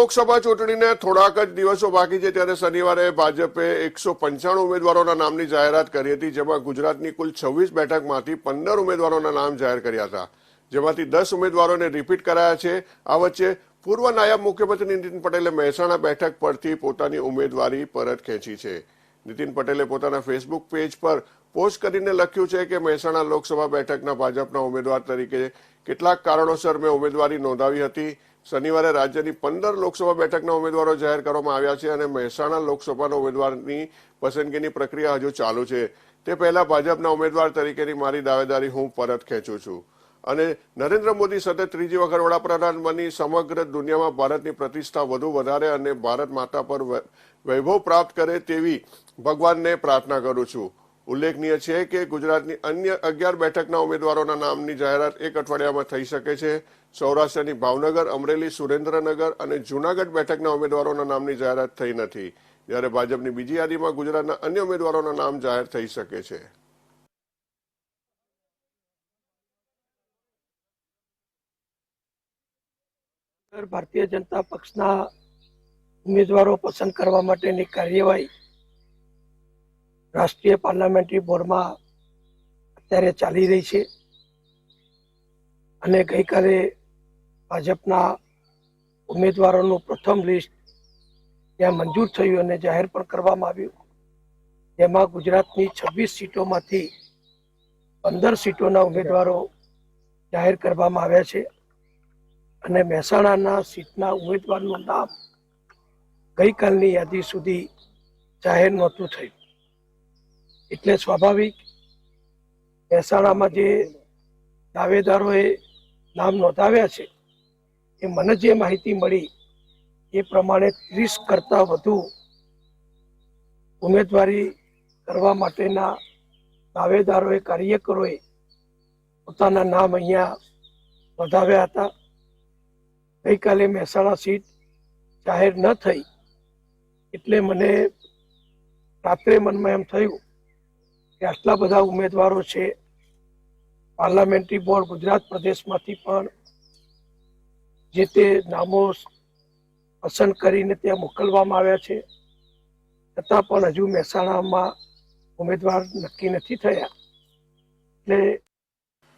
લોકસભા ચૂંટણીને થોડાક જ દિવસો બાકી છે ત્યારે શનિવારે ભાજપે એકસો પંચાણું ઉમેદવારોના નામની જાહેરાત કરી હતી, જેમાં ગુજરાતની કુલ છવ્વીસ બેઠકમાંથી પંદર ઉમેદવારોના નામ જાહેર કર્યા હતા. જેમાંથી દસ ઉમેદવારોને રિપીટ કરાયા છે. આ વચ્ચે પૂર્વ નાયબ મુખ્યમંત્રી નીતિન પટેલે મહેસાણા બેઠક પરથી પોતાની ઉમેદવારી પરત ખેંચી છે. નીતિન પટેલે પોતાના ફેસબુક પેજ પર પોસ્ટ કરીને લખ્યું છે કે મહેસાણા લોકસભા બેઠકના ભાજપના ઉમેદવાર તરીકે કેટલાક કારણોસર મેં ઉમેદવારી નોંધાવી હતી. શનિવારે રાજ્યની પંદર લોકસભા બેઠકના ઉમેદવારો જાહેર કરવામાં આવ્યા છે અને મહેસાણા લોકસભાના ઉમેદવારની પસંદગીની પ્રક્રિયા હજુ ચાલુ છે. તે પહેલા ભાજપના ઉમેદવાર તરીકેની મારી દાવેદારી હું પરત ખેંચું છું. અને નરેન્દ્ર મોદી સતત ત્રીજી વખત વડાપ્રધાન બની સમગ્ર દુનિયામાં ભારતની પ્રતિષ્ઠા વધુ વધારે અને ભારત માતા પર વૈભવ પ્રાપ્ત કરે તેવી ભગવાનને પ્રાર્થના કરું છું. ઉલ્લેખનીય છે કે ગુજરાતની અન્ય અગિયાર બેઠકના ઉમેદવારોના નામની જાહેરાત એક અઠવાડિયામાં થઈ શકે છે. સૌરાષ્ટ્રની ભાવનગર, અમરેલી, સુરેન્દ્રનગર અને જૂનાગઢ બેઠકના ઉમેદવારોના નામની જાહેરાત થઈ નથી. જ્યારે ભાજપની બીજી યાદીમાં ગુજરાતના અન્ય ઉમેદવારોના નામ જાહેર થઈ શકે છે. ભારતીય જનતા પક્ષના ઉમેદવારો પસંદ કરવા માટેની કાર્યવાહી રાષ્ટ્રીય પાર્લામેન્ટરી બોર્ડમાં અત્યારે ચાલી રહી છે. અને ગઈકાલે ભાજપના ઉમેદવારોનું પ્રથમ લિસ્ટ ત્યાં મંજૂર થયું અને જાહેર પણ કરવામાં આવ્યું. જેમાં ગુજરાતની છવ્વીસ સીટોમાંથી પંદર સીટોના ઉમેદવારો જાહેર કરવામાં આવ્યા છે. અને મહેસાણાના સીટના ઉમેદવારનું નામ ગઈકાલની યાદી સુધી જાહેર નહોતું થયું. એટલે સ્વાભાવિક મહેસાણામાં જે દાવેદારોએ નામ નોંધાવ્યા છે, એ મને જે માહિતી મળી, એ પ્રમાણે ત્રીસ કરતાં વધુ ઉમેદવારી કરવા માટેના દાવેદારોએ કાર્યકરોએ પોતાના નામ અહીંયા નોંધાવ્યા હતા. ગઈકાલે મહેસાણા સીટ જાહેર ન થઈ, એટલે મને રાત્રે મનમાં એમ થયું કે આટલા બધા ઉમેદવારો છે. પાર્લામેન્ટરી બોર્ડ ગુજરાત પ્રદેશમાંથી પણ જે તે નામો પસંદ કરીને ત્યાં મોકલવામાં આવ્યા છે. છતાં પણ હજુ મહેસાણામાં ઉમેદવાર નક્કી નથી થયા. એટલે